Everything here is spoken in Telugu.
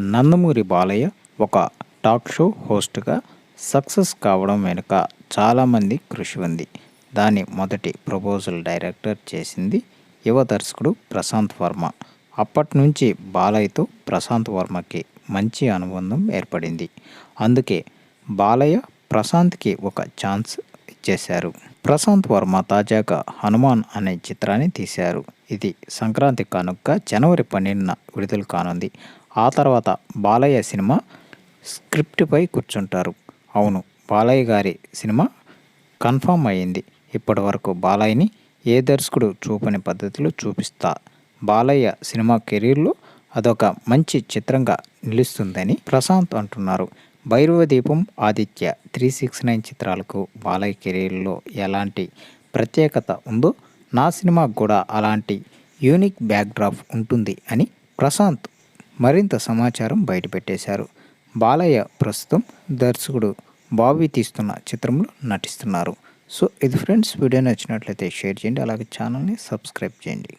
నందమూరి బాలయ్య ఒక టాక్ షో హోస్ట్గా సక్సెస్ కావడం వెనుక చాలామంది కృషి ఉంది. దాని మొదటి ప్రపోజల్ డైరెక్టర్ చేసింది యువ దర్శకుడు ప్రశాంత్ వర్మ. అప్పటి నుంచి బాలయ్యతో ప్రశాంత్ వర్మకి మంచి అనుబంధం ఏర్పడింది. అందుకే బాలయ్య ప్రశాంత్కి ఒక ఛాన్స్ చేశారు. ప్రశాంత్ వర్మ తాజాగా హనుమాన్ అనే చిత్రాన్ని తీశారు. ఇది సంక్రాంతి కానుక జనవరి పన్నెండున విడుదల కానుంది. ఆ తర్వాత బాలయ్య సినిమా స్క్రిప్ట్పై కూర్చుంటారు. అవును బాలయ్య గారి సినిమా కన్ఫామ్ అయ్యింది ఇప్పటి వరకు బాలయ్యని ఏ దర్శకుడు చూపని పద్ధతిలో చూపిస్తా బాలయ్య సినిమా కెరీర్లో అదొక మంచి చిత్రంగా నిలుస్తుందని ప్రశాంత్ అంటున్నారు. Bhairavadeepam Aditya three six nine చిత్రాలకు బాలయ్య కెరీర్లో ఎలాంటి ప్రత్యేకత ఉందో నా సినిమాకు కూడా అలాంటి యూనిక్ బ్యాక్డ్రాప్ ఉంటుంది అని ప్రశాంత్ మరింత సమాచారం బయటపెట్టేశారు బాలయ్య ప్రస్తుతం దర్శకుడు బాబీ తీస్తున్న చిత్రంలో నటిస్తున్నారు. సో ఇది ఫ్రెండ్స్ వీడియో నచ్చినట్లయితే షేర్ చేయండి. అలాగే ఛానల్ని సబ్స్క్రైబ్ చేయండి.